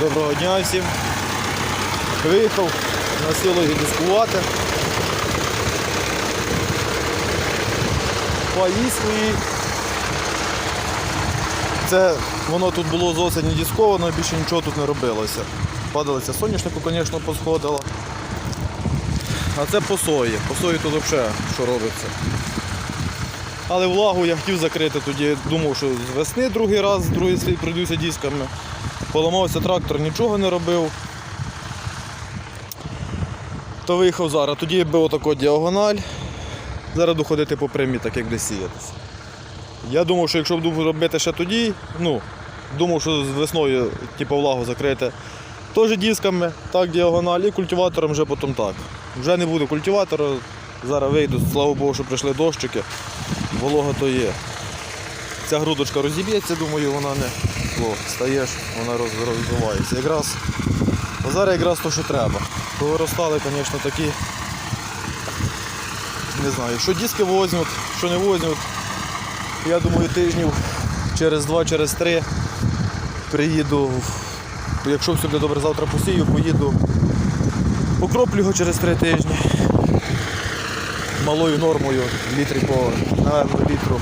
Доброго дня всім. Виїхав на село дискувати. Паї свої. Це воно тут було з осені дисковано, більше нічого тут не робилося. Падалося соняшнику, звісно, посходило. А це по сої. По сої тут взагалі що робиться. Але влагу я хотів закрити, тоді думав, що з весни другий раз, другий слід пройдуся дисками. Поламався трактор, нічого не робив. То виїхав зараз. Тоді бив отако діагональ. Зараз буду ходити по прямі, так як де сіятися. Я думав, що якщо буду робити ще тоді, ну, думав, що з весною типу, влагу закрити теж дисками, так діагональ, і культиватором вже потім так. Вже не буде культиватора, зараз вийду, слава Богу, що прийшли дощики, волога то є. Ця грудочка розіб'ється, думаю, вона не О, стаєш, вона розвивається. Якраз, зараз якраз то, що треба. Повиростали, звісно, такі. Не знаю, що диски возьмуть, що не возьмуть. Я думаю, тижнів через два, через три приїду. Якщо все буде добре, завтра посію, поїду. Покроплю його через три тижні. Малою нормою, літрі по наверно, літру.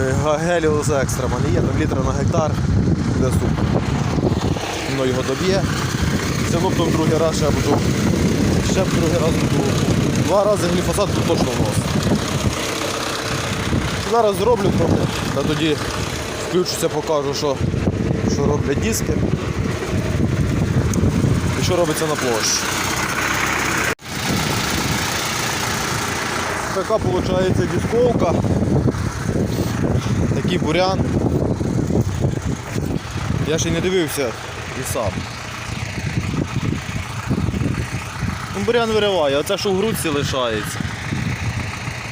Е, Геліус мене є, там літра на гектар, буде супер. Воно його доб'є. Потім другий раз ще буду. Ще б другий раз буду. Два рази гліфосат точно вносити. Зараз зроблю трохи, та тоді включуся, покажу, що, що роблять диски і що робиться на площі. Така виходить дисковка. Такий бурян. Я ще й не дивився і сам. Ну, бурян вириває, а це що в грудці лишається.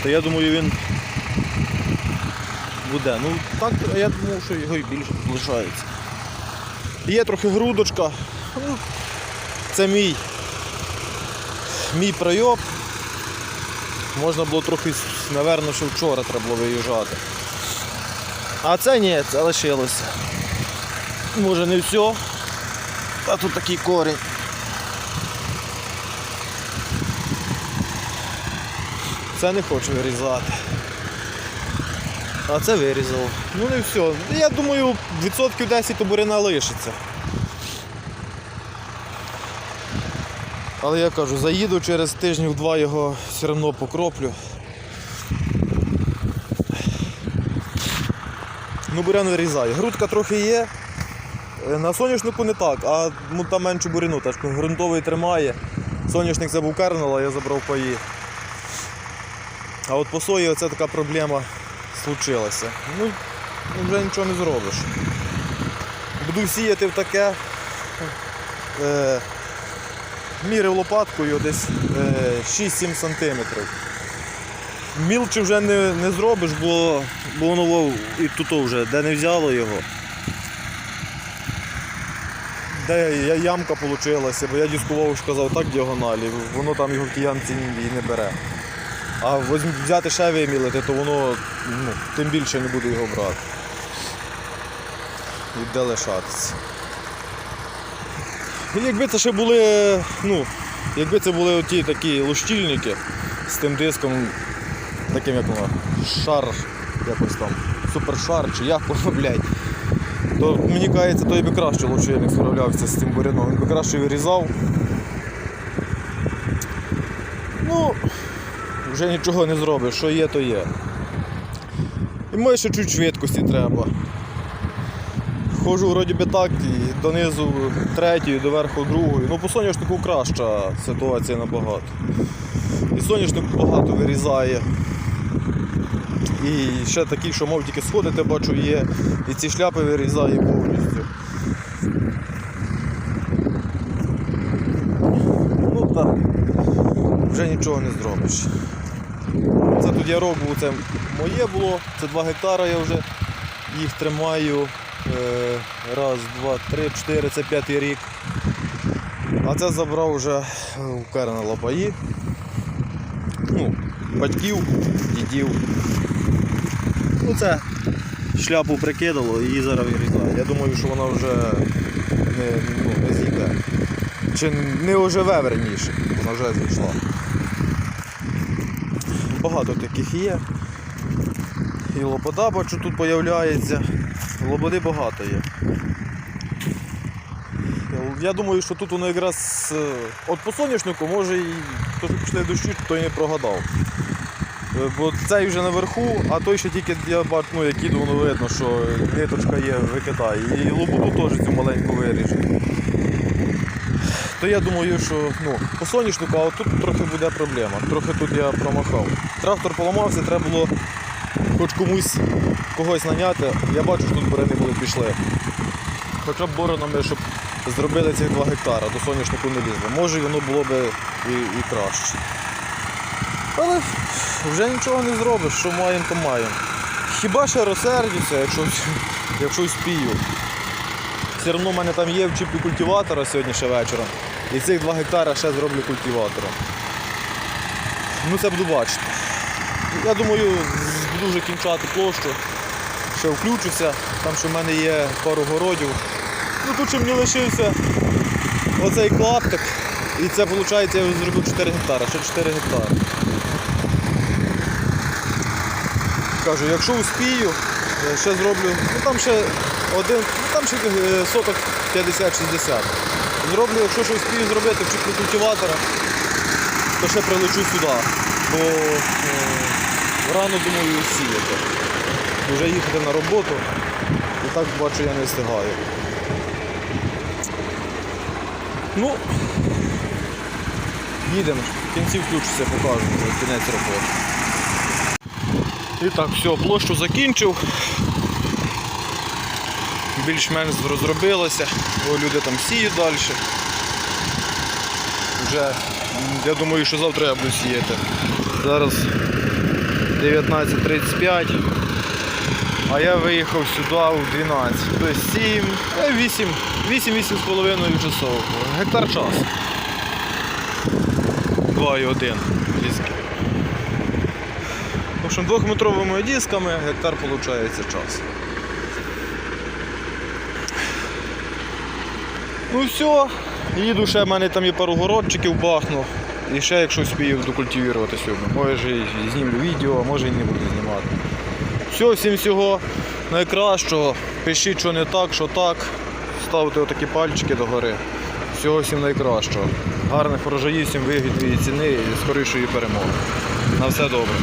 То я думаю він буде. Ну так я думав, що його і більше лишається. Є трохи грудочка. Це мій мій пройоб. Можна було трохи, напевно, що вчора треба було виїжджати. А це ні, це лишилося. Може не все. А тут такий корінь. Це не хочу вирізати. А це вирізав. Ну не все. Я думаю, відсотків 10 то буряна лишиться. Але я кажу, заїду через тижнів два його все одно покроплю. Ну, бурян вирізає. Грудка трохи є. Е, На соняшнику не так, а ну, там менше буряну, так що ґрунтовий тримає. Соняшник був я забрав паї. А от по сої оце така проблема случилася. Ну, ну, вже нічого не зробиш. Буду сіяти в таке. Е, мірив лопаткою десь е, 6-7 сантиметрів. Мілче вже не, не зробиш, бо, бо воно і тут вже, де не взяло його. Де я- ямка вийшла, бо я дискував, що казав так діагоналі, воно там його в тій і не бере. А взяти ще вимілити, то воно ну, тим більше не буде його брати. І де лишатися. І Якби це ще були, ну, якби це були ті такі лущільники з тим диском, таким як воно, шар, якось там, супершар чи як блядь, то мені кажеться, той би краще лучильник справлявся з цим буряном. Він би краще вирізав. Ну, вже нічого не зробиш, що є, то є. І може ще чуть швидкості треба. Ходжу вроді би так, і донизу третьою, до верху другою. Ну по соняшнику краща ситуація набагато. І соняшник багато вирізає. І ще такі, що мов тільки сходити, бачу, є. І ці шляпи вирізає повністю. Ну так, вже нічого не зробиш. Це тут ярок був, це моє було, це 2 гектара я вже їх тримаю. Е, Раз, два, три, чотири, це п'ятий рік. А це забрав вже у Кернела паї. Ну, батьків, дідів. Ну це шляпу прикидало і її зараз вирізає. Я думаю, що вона вже не, ну, не зійде. Чи не оживе верніше, вона вже зійшла. Багато таких є. І лобода бачу тут появляється. Лободи багато є. Я думаю, що тут воно якраз е, от по соняшнику, може і то, пішли дощі, то і не прогадав. Е, Бо цей вже наверху, а той ще тільки я ну, як іду, воно видно, що ниточка є викидає. І лободу теж цю маленьку виріже. То я думаю, що ну, по соняшнику, а тут трохи буде проблема. Трохи тут я промахав. Трактор поламався, треба було хоч комусь когось наняти. Я бачу, що тут бурени були пішли. Хоча б боронами, щоб зробили ці 2 гектара, до соняшнику не лізли. Може воно було б і, і краще. Але вже нічого не зробиш, що маємо, то маємо. Хіба ще розсердюся, якщо, якщо спію. Все одно в мене там є в чіпі культиватора сьогодні ще вечором. І цих 2 гектара ще зроблю культиватором. Ну це буду бачити. Я думаю, буду вже кінчати площу. Ще включуся, там що в мене є пару городів. Ну тут ще мені лишився оцей клаптик. І це виходить, я зробив 4 гектари, ще 4 гектари. Кажу, якщо успію, е, ще зроблю, ну там ще один, ну там ще е, соток 50-60. Зроблю, якщо ще успію зробити в чіплю культиватора, то ще прилечу сюди. Бо е, рано думаю сіяти. Вже їхати на роботу. І так бачу я не встигаю. Ну, їдемо. В кінці включуся, покажу кінець роботи. І так, все, площу закінчив. Більш-менш розробилося, бо люди там сіють далі. Вже, я думаю, що завтра я буду сіяти. Зараз 19.35, а я виїхав сюди у 12. Тобто 7, 8, 8-8,5 часов. Гектар час. 2,1 диски. В общем, двохметровими дисками гектар виходить час. Ну все, їду ще в мене там є пару городчиків бахну. І ще якщо спію докультивувати сьогодні. Може і знімлю відео, а може і не буду знімати. Все, всім всього найкращого. Пишіть, що не так, що так. Ставте отакі пальчики догори. Всього всім найкращого. Гарних врожаїв, всім вигідної ціни і скорішої перемоги. На все добре.